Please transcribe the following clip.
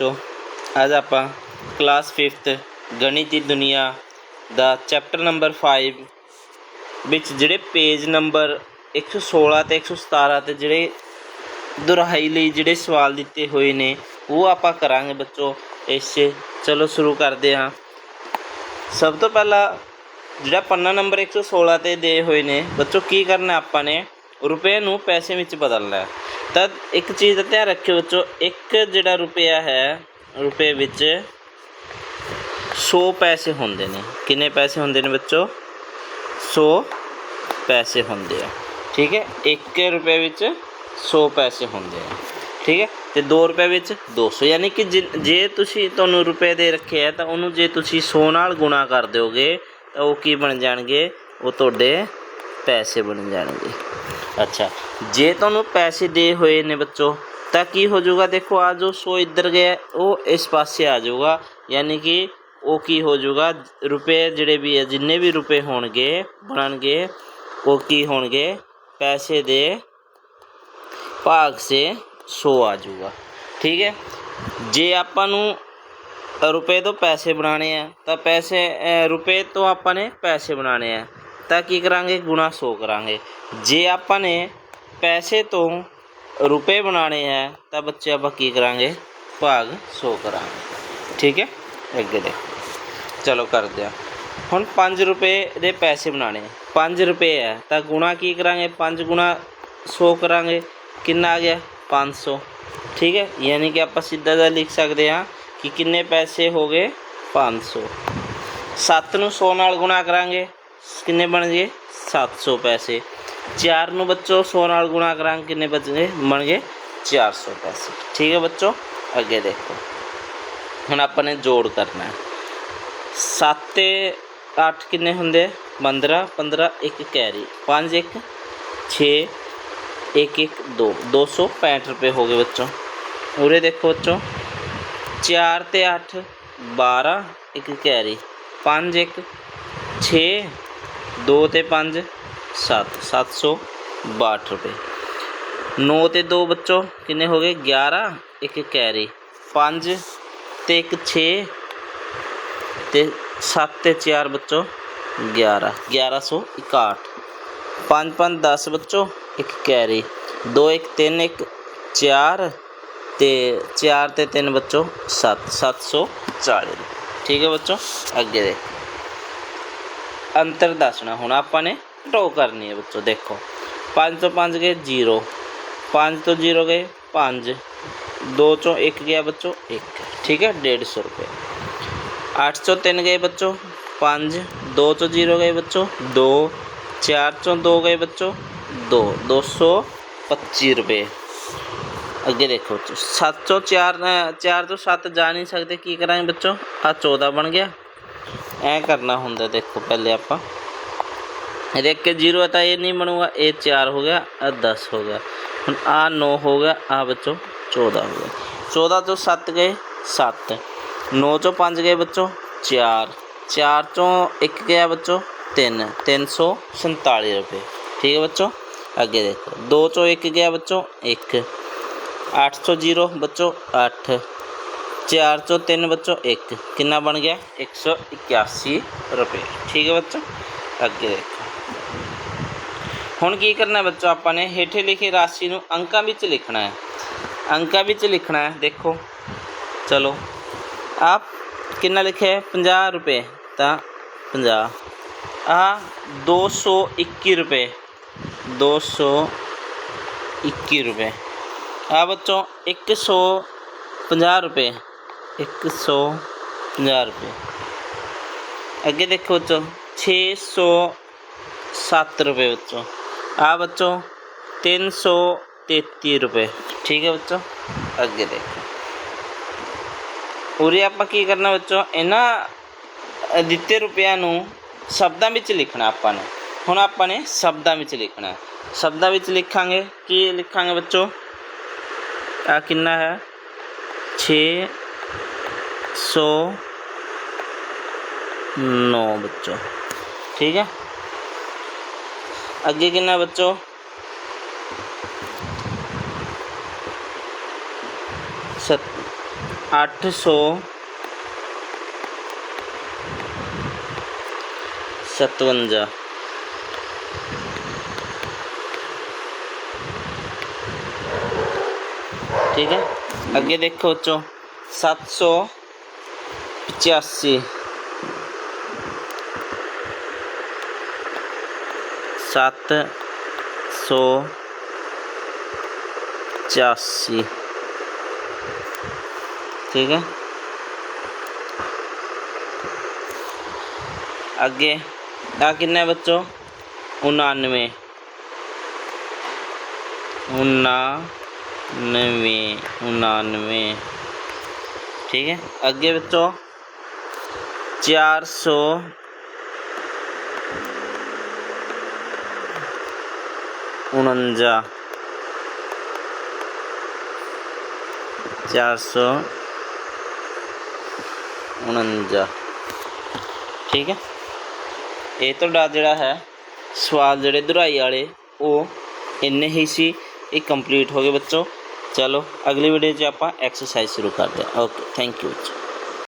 ਬੱਚੋ ਅੱਜ ਆਪਾਂ ਕਲਾਸ 5th ਗਣਿਤ ਦੀ ਦੁਨੀਆ ਦਾ ਚੈਪਟਰ ਨੰਬਰ 5 ਵਿੱਚ ਜਿਹੜੇ ਪੇਜ ਨੰਬਰ 116 ਤੇ 117 ਤੇ ਜਿਹੜੇ ਦੁਹਰਾਈ ਲਈ ਜਿਹੜੇ ਸਵਾਲ ਦਿੱਤੇ ਹੋਏ ਨੇ, ਉਹ ਆਪਾਂ ਕਰਾਂਗੇ ਬੱਚੋ। ਇਸ 'ਚ ਚਲੋ ਸ਼ੁਰੂ ਕਰਦੇ ਹਾਂ। ਸਭ ਤੋਂ ਪਹਿਲਾਂ ਜਿਹੜਾ ਪੰਨਾ ਨੰਬਰ 116 ਤੇ ਦੇ ਹੋਏ ਨੇ, ਬੱਚੋ ਕੀ ਕਰਨਾ ਆਪਾਂ ਨੇ? ਰੁਪਏ ਨੂੰ ਪੈਸੇ ਵਿੱਚ ਬਦਲਣਾ ਹੈ। ਤਾਂ ਇੱਕ ਚੀਜ਼ ਦਾ ਧਿਆਨ ਰੱਖਿਓ ਬੱਚੋ ਇੱਕ ਜਿਹੜਾ ਰੁਪਿਆ ਹੈ, ਰੁਪਏ ਵਿੱਚ 100 ਪੈਸੇ ਹੁੰਦੇ ਨੇ। ਕਿੰਨੇ ਪੈਸੇ ਹੁੰਦੇ ਨੇ ਬੱਚੋ? 100 ਪੈਸੇ ਹੁੰਦੇ ਆ। ਠੀਕ ਹੈ? 1 ਰੁਪਏ ਵਿੱਚ 100 ਪੈਸੇ ਹੁੰਦੇ ਆ। ਠੀਕ ਹੈ? ਤੇ 2 ਰੁਪਏ ਵਿੱਚ 200 ਯਾਨੀ ਕਿ ਜਿ- ਜੇ ਤੁਸੀਂ ਤੁਹਾਨੂੰ ਰੁਪਏ ਦੇ ਰੱਖੇ ਆ, ਤਾਂ ਉਹਨੂੰ ਜੇ ਤੁਸੀਂ 100 ਨਾਲ ਗੁਣਾ ਕਰ ਦਿਓਗੇ, ਤਾਂ ਉਹ ਕੀ ਬਣ ਜਾਣਗੇ? ਉਹ ਤੁਹਾਡੇ ਪੈਸੇ ਬਣ ਜਾਣਗੇ। ਅੱਛਾ। ਜੇ ਤੁਹਾਨੂੰ ਪੈਸੇ ਦੇ ਹੋਏ ਨੇ ਬੱਚੋ, ਤਾਂ ਕੀ ਹੋ ਜਾਊਗਾ? ਦੇਖੋ, ਆ ਜੋ 100 ਇੱਧਰ ਗਿਆ, ਉਹ ਇਸ ਪਾਸੇ ਆ ਜਾਊਗਾ। ਯਾਨੀ ਕਿ ਉਹ ਕੀ ਹੋ ਜਾਊਗਾ? ਰੁਪਏ ਜਿਹੜੇ ਵੀ ਹੈ ਜਿੰਨੇ ਵੀ ਰੁਪਏ ਹੋਣਗੇ, ਬਣਨਗੇ, ਉਹ ਕੀ ਹੋਣਗੇ? ਪੈਸੇ ਦੇ ਭਾਗ ਸੇ 100 ਆ ਜਾਊਗਾ। ਠੀਕ ਹੈ? ਜੇ ਆਪਾਂ ਨੂੰ ਰੁਪਏ ਤੋਂ ਪੈਸੇ ਬਣਾਉਣੇ ਆ, ਤਾਂ ਪੈਸੇ ਰੁਪਏ ਤੋਂ ਆਪਾਂ ਨੇ ਪੈਸੇ ਬਣਾਉਣੇ ਆ। ਤਾਂ ਕੀ ਕਰਾਂਗੇ? ਗੁਣਾ 100 ਕਰਾਂਗੇ। ਜੇ ਆਪਾਂ ਨੇ ਪੈਸੇ ਤੋਂ ਰੁਪਏ ਬਣਾਉਣੇ ਹੈ, ਤਾਂ ਬੱਚੇ ਆਪਾਂ ਕੀ ਕਰਾਂਗੇ? ਭਾਗ 100 ਕਰਾਂਗੇ। ਠੀਕ ਹੈ? ਅੱਗੇ ਦੇ ਚਲੋ ਕਰਦੇ ਆ ਹੁਣ 5 ਰੁਪਏ ਦੇ ਪੈਸੇ ਬਣਾਉਣੇ 5 ਰੁਪਏ ਹੈ, ਤਾਂ ਗੁਣਾ ਕੀ ਕਰਾਂਗੇ? 5 ਗੁਣਾ 100 ਕਰਾਂਗੇ। ਕਿੰਨਾ ਆ ਗਿਆ? 500 ਠੀਕ ਹੈ? ਯਾਨੀ ਕਿ ਆਪਾਂ ਸਿੱਧਾ ਜਿਹਾ ਲਿਖ ਸਕਦੇ ਹਾਂ ਕਿ ਕਿੰਨੇ ਪੈਸੇ ਹੋ ਗਏ? 500 7 ਨੂੰ 100 ਨਾਲ ਗੁਣਾ ਕਰਾਂਗੇ। ਕਿੰਨੇ ਬਣ ਗਏ? 700 ਪੈਸੇ। 4 ਨੂੰ ਬੱਚੋ 100 ਨਾਲ ਗੁਣਾ ਕਰਾਂਗੇ, ਕਿੰਨੇ ਬਚਣਗੇ ਬਣ ਗਏ 400 ਪੈਸੇ। ਠੀਕ ਹੈ ਬੱਚੋ, ਅੱਗੇ ਦੇਖੋ। ਹੁਣ ਆਪਾਂ ਨੇ ਜੋੜ ਕਰਨਾ ਹੈ। 7 ਤੇ 8 ਕਿੰਨੇ ਹੁੰਦੇ? 15 15 ਇੱਕ ਕੈਰੀ। 5 1 6 1 1 2 265 ਰੁਪਏ ਹੋ ਗਏ ਬੱਚੋ। ਉਰੇ ਦੇਖੋ ਬੱਚੋ। 4 ਤੇ 8 12 ਇੱਕ ਕੈਰੀ। 5 1 6 2 ਤੇ 5 7 762 ਰੁਪਏ। 9 ਤੇ 2 ਬੱਚੋ, ਕਿੰਨੇ ਹੋ ਗਏ? 11 ਇੱਕ ਕੈਰੀ। 5 ਤੇ ਇੱਕ 6 ਤੇ 7 ਤੇ 4 ਬੱਚੋ 11 1161 5 5 10 ਬੱਚੋ, ਇੱਕ ਕੈਰੀ। 2 1 3 1 4 ਤੇ 4 ਤੇ 3 ਬੱਚੋ 7 740 ਠੀਕ ਹੈ ਬੱਚੋ, ਅੱਗੇ ਦੇ ਅੰਤਰ ਦੱਸਣਾ। ਹੁਣ ਆਪਾਂ ਨੇ ਘਟੋ ਕਰਨੀ ਹੈ ਬੱਚੋ, ਦੇਖੋ। 5 ਤੋਂ 5 ਗਏ 0 5 ਤੋਂ 0 ਗਏ 5 2 ਚੋਂ 1 ਗਿਆ ਬੱਚੋ 1 ਠੀਕ ਹੈ 150 ਰੁਪਏ। 8 ਚੋਂ 3 ਗਏ ਬੱਚੋ 5 2 ਚੋਂ 0 ਗਏ ਬੱਚੋ 2 4 ਚੋਂ 2 ਗਏ ਬੱਚੋ 2 225 ਰੁਪਏ। ਅੱਗੇ ਦੇਖੋ ਬੱਚੋ 7 ਚੋਂ 4 4 ਤੋਂ 7 ਜਾ ਨਹੀਂ ਸਕਦੇ, ਕੀ ਕਰਾਂਗੇ ਬੱਚੋ? ਆ 14 ਬਣ ਗਿਆ। ਐ ਕਰਨਾ ਹੁੰਦਾ ਦੇਖੋ ਪਹਿਲੇ ਆਪਾਂ। ਇਹਦੇ ਅੱਗੇ 0 ਹੈ ਤਾਂ ਇਹ ਨਹੀਂ ਬਣੂਗਾ, ਇਹ 4 ਹੋ ਗਿਆ ਆ 10 ਹੋ ਗਿਆ। ਹੁਣ ਆ 9 ਹੋ ਗਿਆ ਆ ਬੱਚੋ 14 ਹੋ ਗਿਆ। 14 ਤੋਂ 7 ਗਏ 7 9 ਚੋਂ 5 ਗਏ ਬੱਚੋ 4 4 ਚੋਂ 1 ਗਿਆ ਬੱਚੋ 3 347 ਰੁਪਏ। ਠੀਕ ਹੈ ਬੱਚੋ? ਅੱਗੇ ਦੇਖੋ। 2 ਚੋਂ 1 ਗਿਆ ਬੱਚੋ 1 8 ਚੋਂ 0 ਬੱਚੋ 8 4 ਚੋਂ 3 ਬੱਚੋ 1 ਕਿੰਨਾ ਬਣ ਗਿਆ? 181 ਰੁਪਏ। ਠੀਕ ਹੈ ਬੱਚੋ? ਅੱਗੇ ਦੇਖੋ। ਹੁਣ ਕੀ ਕਰਨਾ ਹੈ ਬੱਚੋ ਆਪਾਂ ਨੇ? ਹੇਠੇ ਲਿਖੀ ਰਾਸ਼ੀ ਨੂੰ ਅੰਕਾਂ ਵਿੱਚ ਲਿਖਣਾ ਹੈ। ਅੰਕਾਂ ਵਿੱਚ ਲਿਖਣਾ ਹੈ। ਦੇਖੋ। ਚਲੋ। ਆਪ ਕਿੰਨਾ ਲਿਖਿਆ ਹੈ? 50 ਰੁਪਏ। ਤਾਂ 50 ਆ 221 ਰੁਪਏ। 221 ਰੁਪਏ। ਆ ਬੱਚੋ 150 ਰੁਪਏ। 150 ਰੁਪਏ। ਅੱਗੇ ਦੇਖੋ ਬੱਚੋ 607 ਰੁਪਏ ਬੱਚੋ। ਆ ਬੱਚੋ 333 ਰੁਪਏ। ਠੀਕ ਹੈ ਬੱਚੋ? ਅੱਗੇ ਦੇਖੋ। ਉਰੇ ਆਪਾਂ ਕੀ ਕਰਨਾ ਬੱਚੋ? ਇਹਨਾਂ ਅ, ਦਿੱਤੇ ਰੁਪਿਆਂ ਨੂੰ ਸ਼ਬਦਾਂ ਵਿੱਚ ਲਿਖਣਾ ਆਪਾਂ ਨੇ। ਹੁਣ ਆਪਾਂ ਨੇ ਸ਼ਬਦਾਂ ਵਿੱਚ ਲਿਖਣਾ ਸ਼ਬਦਾਂ ਵਿੱਚ ਲਿਖਾਂਗੇ ਕੀ ਲਿਖਾਂਗੇ ਬੱਚੋ? ਆ ਕਿੰਨਾ ਹੈ? 6 ਸੌ 9 ਬੱਚੋ ਠੀਕ ਹੈ ਅੱਗੇ ਕਿੰਨਾ ਬੱਚੋ ਸਤ ਅੱਠ ਸੌ ਸਤਵੰਜਾ ਠੀਕ ਹੈ ਅੱਗੇ ਦੇਖੋ ਬੱਚੋ 785 ਸੱਤ ਸੌ ਪਚਾਸੀ ਠੀਕ ਹੈ ਅੱਗੇ ਆ ਕਿੰਨਾ ਹੈ ਬੱਚੋ 99 ਉਨਾਨਵੇਂ ਉਨਾਨਵੇਂ ਠੀਕ ਹੈ ਅੱਗੇ ਬੱਚੋ 400 ਉਣੰਜਾ ਚਾਰ ਸੌ ਉਣੰਜਾ ਠੀਕ ਹੈ ਇਹ ਤੁਹਾਡਾ ਜਿਹੜਾ ਹੈ ਸਵਾਲ ਜਿਹੜੇ ਦੁਹਰਾਈ ਵਾਲੇ ਉਹ ਇੰਨੇ ਹੀ ਸੀ ਇਹ ਕੰਪਲੀਟ ਹੋ ਗਏ ਬੱਚੋ ਚਲੋ ਅਗਲੀ ਵੀਡੀਓ 'ਚ ਆਪਾਂ ਐਕਸਰਸਾਈਜ਼ ਸ਼ੁਰੂ ਕਰਦੇ ਹਾਂ ਓਕੇ ਥੈਂਕ ਯੂ ਬੱਚੋ